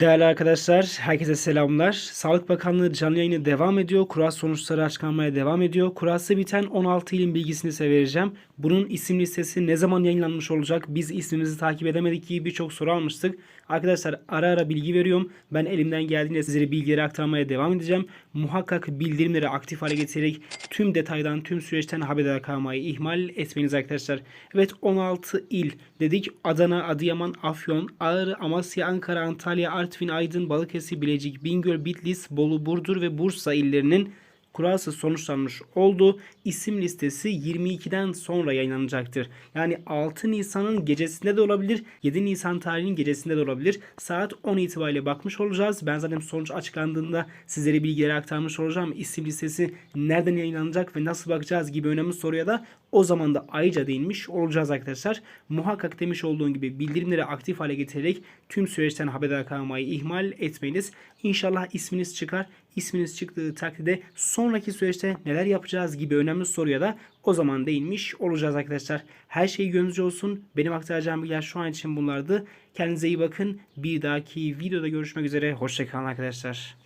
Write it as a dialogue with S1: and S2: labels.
S1: Değerli arkadaşlar, herkese selamlar. Sağlık Bakanlığı canlı yayını devam ediyor. Kura sonuçları açıklanmaya devam ediyor. Kurası biten 16 ilin bilgisini size vereceğim. Bunun isim listesi ne zaman yayınlanmış olacak? Biz ismimizi takip edemedik gibi birçok soru almıştık. Arkadaşlar ara ara bilgi veriyorum. Ben elimden geldiğince sizlere bilgileri aktarmaya devam edeceğim. Muhakkak bildirimleri aktif hale getirerek tüm detaydan, tüm süreçten haberdar kalmayı ihmal etmeniz arkadaşlar. Evet 16 il dedik. Adana, Adıyaman, Afyon, Ağrı, Amasya, Ankara, Antalya, Artvin, Aydın, Balıkesir, Bilecik, Bingöl, Bitlis, Bolu, Burdur ve Bursa illerinin kurası sonuçlanmış oldu. İsim listesi 22'den sonra yayınlanacaktır. Yani 6 Nisan'ın gecesinde de olabilir, 7 Nisan tarihinin gecesinde de olabilir. Saat 10 itibariyle bakmış olacağız. Ben zaten sonuç açıklandığında sizlere bilgileri aktarmış olacağım. İsim listesi nereden yayınlanacak ve nasıl bakacağız gibi önemli soruya da o zaman da ayrıca değinmiş olacağız arkadaşlar. Muhakkak demiş olduğum gibi bildirimleri aktif hale getirerek tüm süreçten haberdar kalmayı ihmal etmeyiniz. İnşallah isminiz çıkar. İsminiz çıktığı takdirde sonraki süreçte neler yapacağız gibi önemli soruya da o zaman değinmiş olacağız arkadaşlar. Her şey gönlünüzce olsun. Benim aktaracağım bilgiler şu an için bunlardı. Kendinize iyi bakın. Bir dahaki videoda görüşmek üzere. Hoşçakalın arkadaşlar.